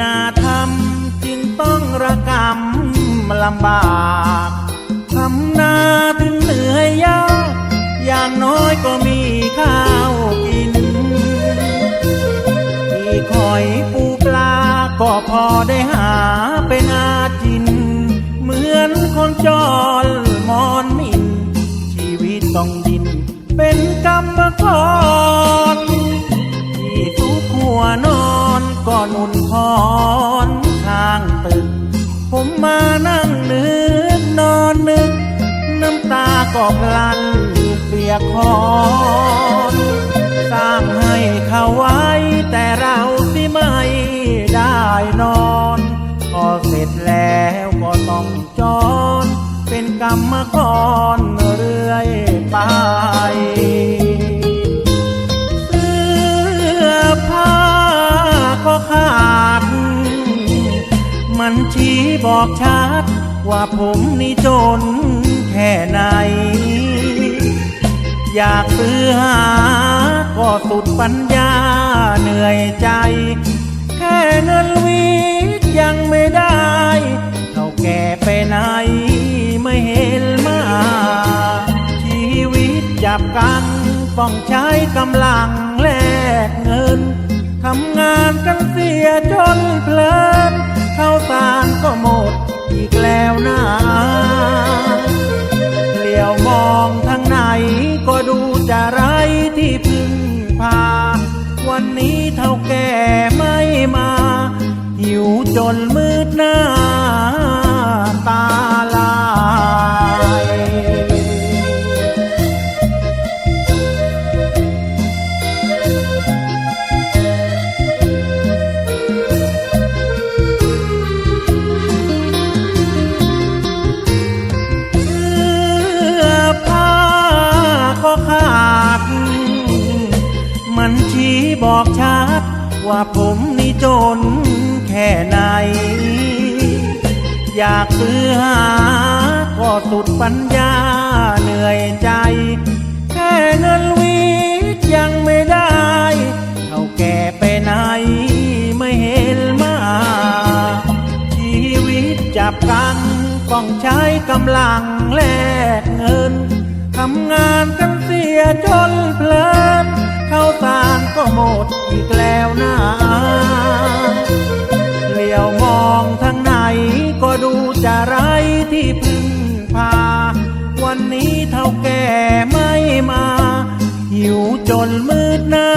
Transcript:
นาทำจึงต้องระกำลำบากทำนาถึงเหนื่อยยากอย่างน้อยก็มีข้าวกิน ที่คอยปูปลาก็พอได้หาเป็นอาจิน เหมือนคนจรมอนมิน ชีวิตต้องดินเป็นกรรมกร นก็หนุนคอนข้างตึก ผมมานั่งนึกนอนนึก น้ำตาก็พลันเปียกคอนสร้างให้เขาไว้ แต่เราสิไม่ได้นอนพอเสร็จแล้วก็ต้องจอนเป็นกรรมกรเรื่อยไป มันชี้บอกชัด ว่าผมนี่จนแค่ไหน อยากซื้อหา ก็สุดปัญญาเหนื่อยใจ แค่เงินวิทย์ยังไม่ได้เท่าแก่ไปไหนไม่เห็นมา ชีวิตจับกันต้องใช้กำลังแลกเงินทำงานกันเสียจนเพลิน วันนี้เท่าแก่ไม่มา หิวจนมืดหน้า ชี้บอกชัด ว่าผมนี่จนแค่ไหน อยากซื้อหาก็สุดปัญญาเหนื่อยใจ แค่เงินวิทยังไม่ได้เท่าแก่ไปไหนไม่เห็นมา ชีวิตจับกันต้องใช้กำลังแลกเงินทำงานกันเสียจนเพลินเข้าส อีกแล้วนะเหลียวมองทางไหนก็ดูจะไรที่พึ่งพา วันนี้เท่าแก่ไม่มา หิวจนมืดหน้า